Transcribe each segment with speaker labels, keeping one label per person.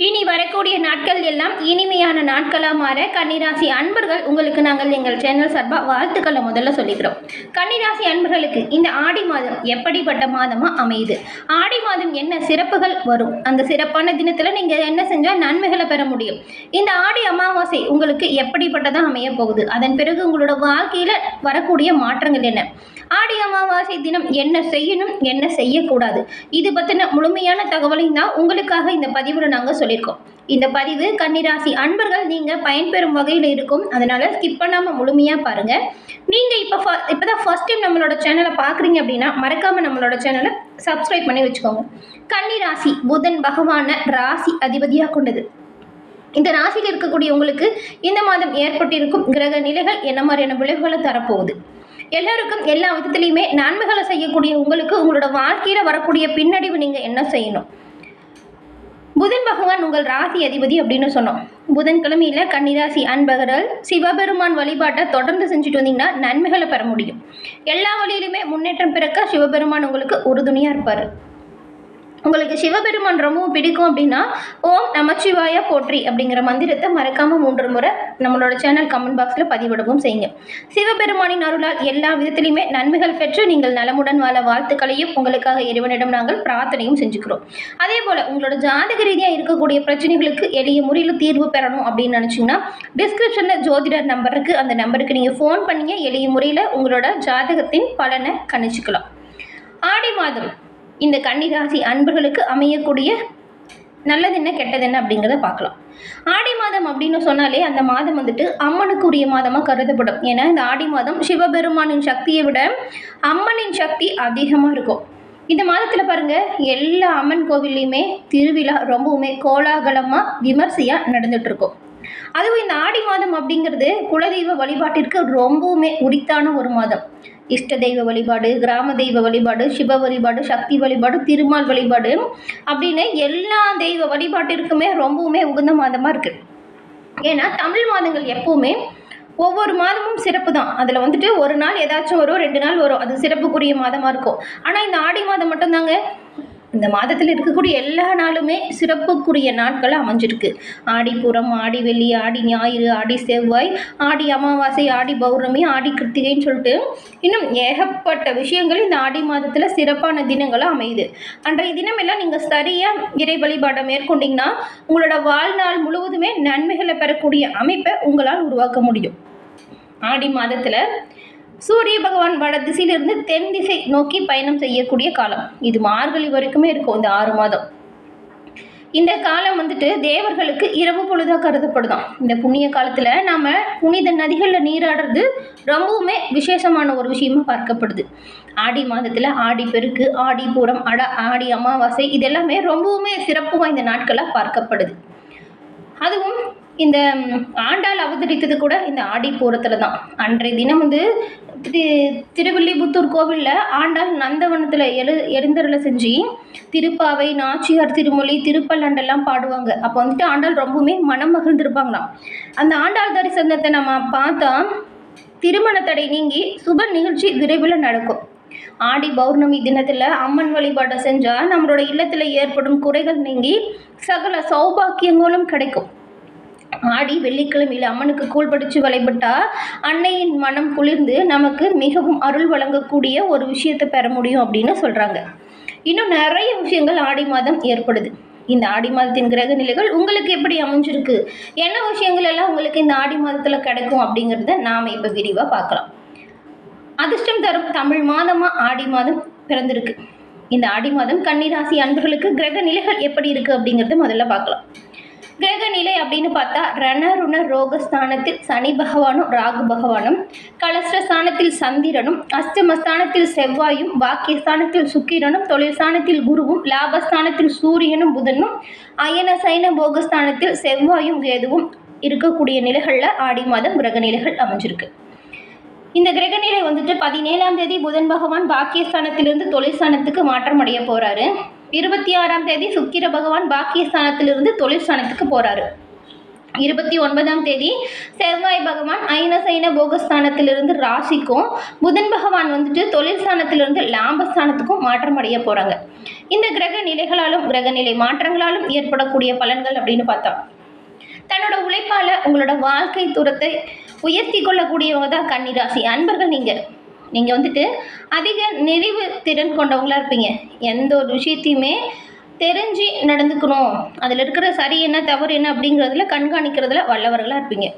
Speaker 1: இனி வரக்கூடிய நாட்கள் எல்லாம் இனிமையான நாட்களாக மாற கன்னிராசி அன்பர்கள் உங்களுக்கு நாங்கள் எங்கள் சேனல் சார்பாக வாழ்த்துக்களை முதல்ல சொல்லிக்கிறோம். கன்னிராசி அன்பர்களுக்கு இந்த ஆடி மாதம் எப்படிப்பட்ட மாதமாக அமையுது? ஆடி மாதம் என்ன சிறப்புகள் வரும்? அந்த சிறப்பான தினத்தில் நீங்கள் என்ன செஞ்சால் நன்மைகளை பெற முடியும்? இந்த ஆடி அமாவாசை உங்களுக்கு எப்படிப்பட்டதாக அமைய போகுது? அதன் பிறகு உங்களோட வாழ்க்கையில் வரக்கூடிய மாற்றங்கள் என்ன? ஆடி அமாவாசை தினம் என்ன செய்யணும் என்ன செய்யக்கூடாது? இது பற்றின முழுமையான தகவலையும் தான் உங்களுக்காக இந்த பதிவில் நாங்கள் சொல்லியிருக்கோம். இந்த பதிவு கன்னிராசி அன்பர்கள் நீங்கள் பயன்பெறும் வகையில் இருக்கும். அதனால் ஸ்கிப் பண்ணாமல் முழுமையாக பாருங்கள் நீங்கள் இப்போ ஃப இப்போ தான் ஃபஸ்ட் டைம் நம்மளோட சேனலை பார்க்குறீங்க அப்படின்னா மறக்காமல் நம்மளோட சேனலை சப்ஸ்கிரைப் பண்ணி வச்சுக்கோங்க. கன்னிராசி புதன் பகவானை ராசி அதிபதியாக கொண்டது. இந்த ராசியில் இருக்கக்கூடிய உங்களுக்கு இந்த மாதம் ஏற்பட்டிருக்கும் கிரக நிலைகள் என்ன மாதிரியான விளைவுகளை தரப்போகுது? எல்லோருக்கும் எல்லா விதத்துலையுமே நன்மைகளை செய்யக்கூடிய உங்களுக்கு உங்களோட வாழ்க்கையில் வரக்கூடிய பின்னடைவு நீங்கள் என்ன செய்யணும்? புதன் பகவான் உங்கள் ராசி அதிபதி அப்படின்னு சொன்னோம். புதன்கிழமையில் கன்னிராசி அன்பகர்கள் சிவபெருமான் வழிபாட்டை தொடர்ந்து செஞ்சுட்டு வந்தீங்கன்னா நன்மைகளை பெற முடியும். எல்லா வழியிலுமே முன்னேற்றம் பிறக்க சிவபெருமான் உங்களுக்கு உறுதுணையாக இருப்பார். உங்களுக்கு சிவபெருமான் ரொம்பவும் பிடிக்கும் அப்படின்னா ஓம் நமச்சிவாய போற்றி அப்படிங்கிற மந்திரத்தை மறக்காமல் மூன்று முறை நம்மளோட சேனல் கமெண்ட் பாக்ஸில் பதிவிடவும் செய்யுங்க. சிவபெருமானின் அருளால் எல்லா விதத்திலையுமே நன்மைகள் பெற்று நீங்கள் நலமுடன் வாழ வாழ்த்துக்களையும் உங்களுக்காக இறைவனிடம் நாங்கள் பிரார்த்தனையும் செஞ்சுக்கிறோம். அதே போல் உங்களோட ஜாதக ரீதியாக இருக்கக்கூடிய பிரச்சனைகளுக்கு எளிய முறையில் தீர்வு பெறணும் அப்படின்னு நினச்சிங்கன்னா டிஸ்கிரிப்ஷனில் ஜோதிடர் நம்பர் இருக்குது அந்த நம்பருக்கு நீங்கள் ஃபோன் பண்ணிங்க எளிய முறையில் உங்களோட ஜாதகத்தின் பலனை கணிச்சுக்கலாம். ஆடி மாதம். இந்த கன்னிராசி அன்பர்களுக்கு அமையக்கூடிய நல்லது என்ன கெட்டது என்ன அப்படிங்கிறத பார்க்கலாம். ஆடி மாதம் அப்படின்னு சொன்னாலே அந்த மாதம் வந்துட்டு அம்மனுக்குரிய மாதமாக கருதப்படும். ஏன்னா இந்த ஆடி மாதம் சிவபெருமானின் சக்தியை விட அம்மனின் சக்தி அதிகமாக இருக்கும். இந்த மாதத்தில் பாருங்கள் எல்லா அம்மன் கோவில்லையுமே திருவிழா ரொம்பவுமே கோலாகலமாக விமர்சையாக நடந்துகிட்ருக்கும் அதுவும் இந்த ஆடி மாதம் அப்படிங்கிறது குலதெய்வ வழிபாட்டிற்கு ரொம்பவுமே உரித்தான ஒரு மாதம். இஷ்ட தெய்வ வழிபாடு கிராம தெய்வ வழிபாடு சிவ வழிபாடு சக்தி வழிபாடு திருமால் வழிபாடு அப்படின்னு எல்லா தெய்வ வழிபாட்டிற்குமே ரொம்பவுமே உகந்த மாதமாக இருக்குது ஏன்னா தமிழ் மாதங்கள் எப்போவுமே ஒவ்வொரு மாதமும் சிறப்பு தான். அதில் வந்துட்டு ஒரு நாள் ஏதாச்சும் வரும் ரெண்டு நாள் வரும். அது சிறப்புக்குரிய மாதமாக இருக்கும். ஆனால் இந்த ஆடி மாதம் மட்டும்தாங்க. இந்த மாதத்தில் இருக்கக்கூடிய எல்லா நாளுமே சிறப்புக்குரிய நாட்கள் அமைஞ்சிருக்கு. ஆடிப்புறம் ஆடி வெள்ளி ஆடி ஞாயிறு ஆடி செவ்வாய் ஆடி அமாவாசை ஆடி பௌர்ணமி ஆடி கிருத்திகைன்னு சொல்லிட்டு இன்னும் ஏகப்பட்ட விஷயங்கள் இந்த ஆடி மாதத்தில் சிறப்பான தினங்களும் அமையுது. அன்றைய தினமெல்லாம் நீங்கள் சரியாக இறை வழிபாடை மேற்கொண்டீங்கன்னா உங்களோட வாழ்நாள் முழுவதுமே நன்மைகளை பெறக்கூடிய அமைப்பை உங்களால் உருவாக்க முடியும். ஆடி மாதத்தில் சூரிய பகவான் வட திசையிலிருந்து தென் திசை நோக்கி பயணம் செய்யக்கூடிய காலம். இது மார்கழி வரைக்குமே இருக்கும் இந்த ஆறு மாதம். இந்த காலம் வந்துட்டு தேவர்களுக்கு இரவு பொழுதாக கருதப்படுதான். இந்த புண்ணிய காலத்தில் நாம் புனித நதிகளில் நீராடுறது ரொம்பவுமே விசேஷமான ஒரு விஷயமா பார்க்கப்படுது. ஆடி மாதத்தில் ஆடி பெருக்கு ஆடி பூரம் அட ஆடி அமாவாசை இதெல்லாமே ரொம்பவுமே சிறப்பு வாய்ந்த நாட்களாக பார்க்கப்படுது. அதுவும் இந்த ஆண்டாள் அவதரித்தது கூட இந்த ஆடி பூரத்தில் தான். அன்றைய தினம் வந்து திரு திருவில்லிபுத்தூர் கோவிலில் ஆண்டாள் நந்தவனத்தில் எழு எழுந்தருளை செஞ்சு திருப்பாவை நாச்சியார் திருமொழி திருப்பல்லாண்டெல்லாம் பாடுவாங்க. அப்போ வந்துட்டு ஆண்டாள் ரொம்பவுமே மனம் மகிழ்ந்திருப்பாங்களாம். அந்த ஆண்டாள் தரிசனத்தை நம்ம பார்த்தா திருமண தடை நீங்கி சுப நிகழ்ச்சி விரைவில் நடக்கும். ஆடி பௌர்ணமி தினத்தில் அம்மன் வழிபாட்டை செஞ்சால் நம்மளோட இல்லத்தில் ஏற்படும் குறைகள் நீங்கி சகல சௌபாக்கியங்களும் கிடைக்கும். ஆடி வெள்ளிக்கிழமையில் அம்மனுக்கு கூழ் படித்து வழிபட்டா அன்னையின் மனம் குளிர்ந்து நமக்கு மிகவும் அருள் வழங்கக்கூடிய ஒரு விஷயத்தை பெற முடியும் அப்படின்னு சொல்கிறாங்க இன்னும் நிறைய விஷயங்கள் ஆடி மாதம் ஏற்படுது. இந்த ஆடி மாதத்தின் கிரக நிலைகள் உங்களுக்கு எப்படி அமைஞ்சிருக்கு? என்ன விஷயங்கள் எல்லாம் உங்களுக்கு இந்த ஆடி மாதத்தில் கிடைக்கும் அப்படிங்கிறத நாம் இப்போ விரிவாக பார்க்கலாம். அதிர்ஷ்டம் தரும் தமிழ் மாதமாக ஆடி மாதம் பிறந்திருக்கு. இந்த ஆடி மாதம் கன்னிராசி அன்பர்களுக்கு கிரக நிலைகள் எப்படி இருக்குது அப்படிங்கிறத முதல்ல பார்க்கலாம். கிரக நிலை அப்படின்னு பார்த்தா ரணருண ரோகஸ்தானத்தில் சனி பகவானும் ராகு பகவானும் கலஸ்ரஸ்தானத்தில் சந்திரனும் அஷ்டமஸ்தானத்தில் செவ்வாயும் பாக்கியஸ்தானத்தில் சுக்கிரனும் தொழில்ஸ்தானத்தில் குருவும் லாபஸ்தானத்தில் சூரியனும் புதனும் அயன சைன போகஸ்தானத்தில் செவ்வாயும் கேதுவும் இருக்கக்கூடிய நிலைகளில் ஆடி மாதம் கிரக நிலைகள் அமைஞ்சிருக்கு. இந்த கிரகநிலை வந்துட்டு பதினேழாம் தேதி புதன் பகவான் பாக்கியஸ்தானத்திலிருந்து தொழிற்சானத்துக்கு மாற்றம் அடைய போகிறாரு இருபத்தி ஆறாம் தேதி சுக்கிர பகவான் பாக்கியஸ்தானத்திலிருந்து தொழிற்சானத்துக்கு போகிறாரு இருபத்தி ஒன்பதாம் தேதி செவ்வாய் பகவான் ஐனசைன போகஸ்தானத்திலிருந்து ராசிக்கும் புதன் பகவான் வந்துட்டு தொழில் ஸ்தானத்திலிருந்து லாபஸ்தானத்துக்கும் மாற்றம் அடைய போகிறாங்க இந்த கிரக நிலைகளாலும் கிரக நிலை மாற்றங்களாலும் ஏற்படக்கூடிய பலன்கள் அப்படின்னு பார்த்தா தன்னோட உழைப்பால் உங்களோட வாழ்க்கை தூரத்தை உயர்த்தி கொள்ளக்கூடியவங்க தான் கன்னிராசி. அன்பர்கள் நீங்கள் நீங்கள் வந்துட்டு அதிக நிறைவு திறன் கொண்டவங்களாக இருப்பீங்க. எந்த ஒரு விஷயத்தையுமே தெரிஞ்சு நடந்துக்கணும். அதில் இருக்கிற சரி என்ன தவறு என்ன அப்படிங்கிறதுல கண்காணிக்கிறதுல வல்லவர்களாக இருப்பீங்க.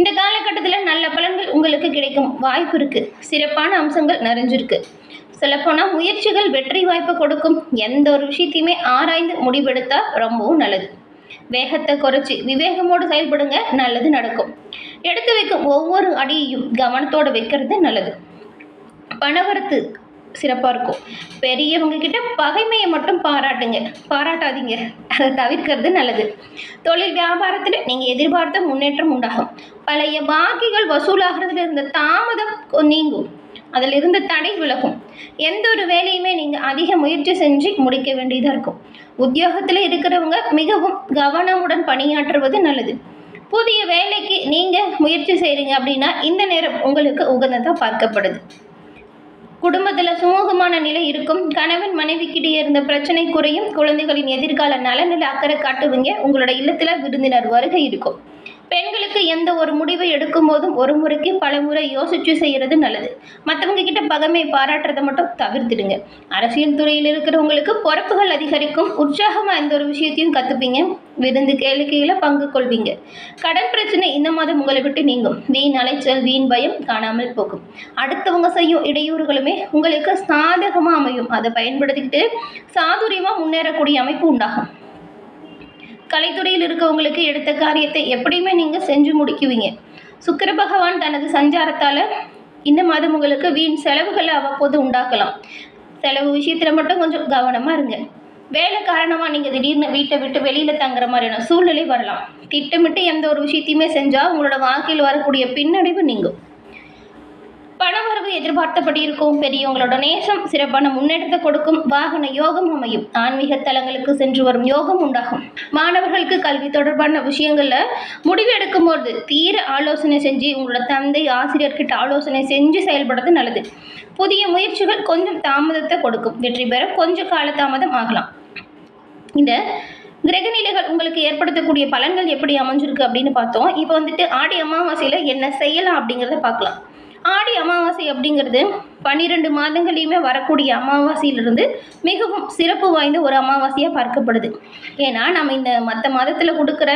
Speaker 1: இந்த காலகட்டத்தில் நல்ல பலன்கள் உங்களுக்கு கிடைக்கும். வாய்ப்பு இருக்குது சிறப்பான அம்சங்கள் நிறைஞ்சிருக்கு. சொல்லப்போனால் முயற்சிகள் வெற்றி வாய்ப்பை கொடுக்கும். எந்த ஒரு விஷயத்தையுமே ஆராய்ந்து முடிவெடுத்தால் ரொம்பவும் நல்லது. வேகத்தை குறைச்சி விவேகமோடு செயல்படுங்க. நல்லது நடக்கும். எடுத்து வைக்கும் ஒவ்வொரு அடியையும் கவனத்தோடு வைக்கிறது நல்லது. பணவரத்து சிறப்பாக இருக்கும். பெரியவங்க கிட்ட பகைமையை மட்டும் பாராட்டுங்க. பாராட்டாதீங்க. அதை தவிர்க்கிறது நல்லது. தொழில் வியாபாரத்தில் நீங்கள் எதிர்பார்த்த முன்னேற்றம் உண்டாகும். பழைய பாக்கிகள் வசூலாகிறதுல இருந்த தாமதம் நீங்கும். அதில் இருந்த தடை விலகும். எந்த ஒரு வேலையுமே நீங்கள் அதிக முயற்சி செஞ்சு முடிக்க வேண்டியதாக இருக்கும். உத்தியோகத்தில் இருக்கிறவங்க மிகவும் கவனமுடன் பணியாற்றுவது நல்லது. புதிய வேலைக்கு நீங்கள் முயற்சி செய்கிறீங்க அப்படின்னா இந்த நேரம் உங்களுக்கு உகந்ததாக பார்க்கப்படுது. குடும்பத்தில் சுமூகமான நிலை இருக்கும். கணவன் மனைவிக்கிட்டே இருந்த பிரச்சனை குறையும். குழந்தைகளின் எதிர்கால நலனில் அக்கறை காட்டுவீங்க. உங்களோட இல்லத்தில் விருந்தினர் வருகை இருக்கும். பெண்களுக்கு எந்த ஒரு முடிவை எடுக்கும் போதும் ஒரு முறைக்கு பல முறை யோசிச்சு செய்கிறது நல்லது. மற்றவங்க கிட்ட பகமை பாராட்டுறதை மட்டும் தவிர்த்துடுங்க. அரசியல் துறையில் இருக்கிறவங்களுக்கு பொறுப்புகள் அதிகரிக்கும் உற்சாகமாக எந்த ஒரு விஷயத்தையும் கற்றுப்பீங்க விருந்து கேளிக்கையில் பங்கு கொள்வீங்க. கடன் பிரச்சனை இந்த மாதம் உங்களை விட்டு நீங்கும். வீண் அலைச்சல் வீண் பயம் காணாமல் போகும். அடுத்தவங்க செய்யும் இடையூறுகளுமே உங்களுக்கு சாதகமாக அமையும். அதை பயன்படுத்திக்கிட்டு சாதுரியமாக முன்னேறக்கூடிய அமைப்பு உண்டாகும். கலைத்துறையில் இருக்கவங்களுக்கு எடுத்த காரியத்தை எப்படியுமே நீங்கள் செஞ்சு முடிக்குவீங்க. சுக்கர பகவான் தனது சஞ்சாரத்தால் இந்த மாதம் உங்களுக்கு வீண் செலவுகளை அவ்வப்போது உண்டாக்கலாம் செலவு விஷயத்தில் மட்டும் கொஞ்சம் கவனமாக இருங்க. வேலை காரணமாக நீங்கள் திடீர்னு வீட்டை விட்டு வெளியில் தங்குற மாதிரியான சூழ்நிலை வரலாம். திட்டமிட்டு எந்த ஒரு விஷயத்தையுமே செஞ்சால் உங்களோட வாழ்க்கையில் வரக்கூடிய பின்னடைவு நீங்கும். பணவரவு எதிர்பார்த்தபடி இருக்கும் பெரியவங்களோட நேசம் சிறப்பான முன்னேற்றத்தை கொடுக்கும் வாகன யோகம் அமையும். ஆன்மீக தலங்களுக்கு சென்று வரும் யோகம் உண்டாகும். மாணவர்களுக்கு கல்வி தொடர்பான விஷயங்கள்ல முடிவு எடுக்கும்போது தீர ஆலோசனை செஞ்சு உங்களோட தந்தை ஆசிரியர்கிட்ட ஆலோசனை செஞ்சு செயல்படுறது நல்லது. புதிய முயற்சிகள் கொஞ்சம் தாமதத்தை கொடுக்கும். வெற்றி பெற கொஞ்சம் கால தாமதம் ஆகலாம். இந்த கிரகநிலைகள் உங்களுக்கு ஏற்படுத்தக்கூடிய பலன்கள் எப்படி அமைஞ்சிருக்கு அப்படின்னு பார்த்தோம். இப்போ வந்துட்டு ஆடி அமாவாசையில் என்ன செய்யலாம் அப்படிங்கிறத பார்க்கலாம். ஆடி அமாவாசை அப்படிங்கிறது பன்னிரெண்டு மாதங்களையுமே வரக்கூடிய அமாவாசையிலிருந்து மிகவும் சிறப்பு வாய்ந்த ஒரு அமாவாசையாக பார்க்கப்படுது. ஏன்னா நம்ம இந்த மற்ற மாதத்தில் கொடுக்குற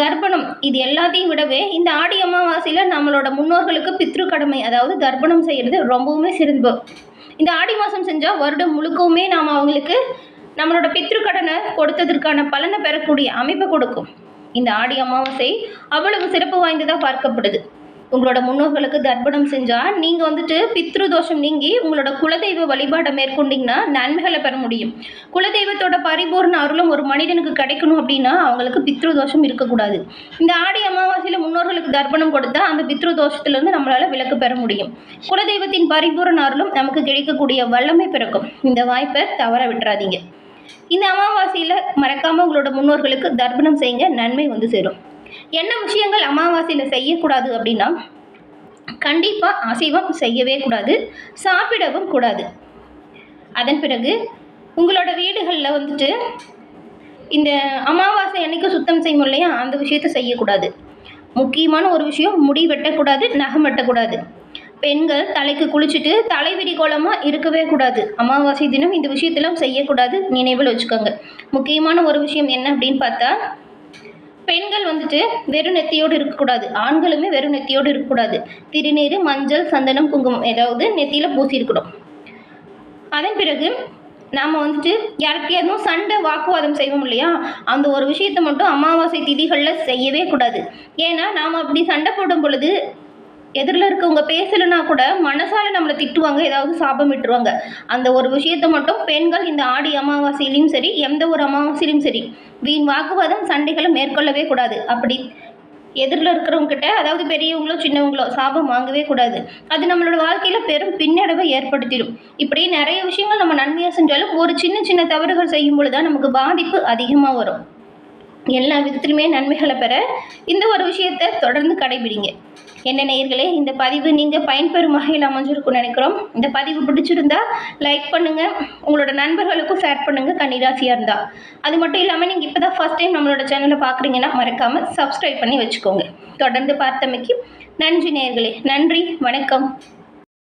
Speaker 1: தர்ப்பணம் இது எல்லாத்தையும் விடவே இந்த ஆடி அமாவாசையில் நம்மளோட முன்னோர்களுக்கு பித்ரு கடமை அதாவது தர்ப்பணம் செய்கிறது ரொம்பவுமே சிறப்பு இந்த ஆடி மாதம் செஞ்சால் வருடம் முழுக்கவுமே நாம் அவங்களுக்கு நம்மளோட பித்ரு கடனை கொடுத்ததற்கான பலனை பெறக்கூடிய அமைப்பை கொடுக்கும். இந்த ஆடி அமாவாசை அவ்வளவு சிறப்பு வாய்ந்ததாக பார்க்கப்படுது. உங்களோட முன்னோர்களுக்கு தர்ப்பணம் செஞ்சால் நீங்கள் வந்துட்டு பித்ரு தோஷம் நீங்கி உங்களோட குலதெய்வ வழிபாடை மேற்கொண்டீங்கன்னா நன்மைகளை பெற முடியும். குலதெய்வத்தோட பரிபூர்ண அருளும் ஒரு மனிதனுக்கு கிடைக்கணும் அப்படின்னா அவங்களுக்கு பித்ரு தோஷம் இருக்கக்கூடாது. இந்த ஆடி அமாவாசையில் முன்னோர்களுக்கு தர்ப்பணம் கொடுத்தா அந்த பித்ரு தோஷத்திலிருந்து நம்மளால் விலக்கு பெற முடியும். குலதெய்வத்தின் பரிபூர்ண அருளும் நமக்கு கிடைக்கக்கூடிய வல்லமை பிறக்கும். இந்த வாய்ப்பை தவற விட்டுறாதீங்க. இந்த அமாவாசையில் மறக்காமல் உங்களோட முன்னோர்களுக்கு தர்ப்பணம் செய்யுங்க. நன்மை வந்து சேரும். என்ன விஷயங்கள் அமாவாசையில் செய்யக்கூடாது அப்படின்னா கண்டிப்பாக அசைவம் செய்யவே கூடாது சாப்பிடவும் கூடாது. அதன் பிறகு உங்களோட வீடுகளில் வந்துட்டு இந்த அமாவாசை அன்னைக்கு சுத்தம் செய்யும் இல்லையா? அந்த விஷயத்தை செய்யக்கூடாது. முக்கியமான ஒரு விஷயம் முடி வெட்டக்கூடாது நகம் வெட்டக்கூடாது. பெண்கள் தலைக்கு குளிச்சுட்டு தலைவிரி கோலமாக இருக்கவே கூடாது. அமாவாசை தினம் இந்த விஷயத்தெல்லாம் செய்யக்கூடாது நினைவில் வச்சுக்கோங்க. முக்கியமான ஒரு விஷயம் என்ன அப்படின்னு பார்த்தா பெண்கள் வந்துட்டு வெறும் நெத்தியோடு இருக்கக்கூடாது. ஆண்களுமே வெறும் நெத்தியோடு இருக்கக்கூடாது. திருநீர் மஞ்சள் சந்தனம் குங்குமம் ஏதாவது நெத்தியில் பூசியிருக்கணும். அதன் பிறகு நாம் வந்துட்டு யாருக்கையாதும் சண்டை வாக்குவாதம் செய்வோம் இல்லையா? அந்த ஒரு விஷயத்தை மட்டும் அமாவாசை திதிகளில் செய்யவே கூடாது. ஏன்னா நாம் அப்படி சண்டை போடும் பொழுது எதிரில் இருக்கவங்க பேசலைன்னா கூட மனசால நம்மளை திட்டுவாங்க ஏதாவது சாபம் விட்டுருவாங்க. அந்த ஒரு விஷயத்தை மட்டும் பெண்கள் இந்த ஆடி அமாவாசையிலையும் சரி எந்த ஒரு அமாவாசையிலையும் சரி வீண் வாக்குவாதம் சண்டைகளை மேற்கொள்ளவே கூடாது. அப்படி எதிரில் இருக்கிறவங்க கிட்ட அதாவது பெரியவங்களோ சின்னவங்களோ சாபம் வாங்கவே கூடாது. அது நம்மளோட வாழ்க்கையில் பெரும் பின்னடைவை ஏற்படுத்திடும். இப்படி நிறைய விஷயங்கள் நம்ம நன்மையாக செஞ்சாலும் ஒரு சின்ன சின்ன தவறுகள் செய்யும் பொழுது தான் நமக்கு பாதிப்பு அதிகமாக வரும். எல்லா விதத்திலுமே நன்மைகளை பெற இந்த ஒரு விஷயத்தை தொடர்ந்து கடைபிடிங்க. என்ன நேயர்களே இந்த பதிவு நீங்கள் பயன்பெறும் வகையில் அமைஞ்சிருக்கும்னு நினைக்கிறோம். இந்த பதிவு பிடிச்சிருந்தா லைக் பண்ணுங்கள் உங்களோட நண்பர்களுக்கும் ஷேர் பண்ணுங்கள் கன்னிராசியாக இருந்தால் அது மட்டும் இல்லாமல் நீங்கள் இப்போ தான் ஃபஸ்ட் டைம் நம்மளோட சேனலை பார்க்குறீங்கன்னா மறக்காமல் சப்ஸ்கிரைப் பண்ணி வச்சுக்கோங்க. தொடர்ந்து பார்த்தமைக்கு நன்றி நேயர்களே. நன்றி. வணக்கம்.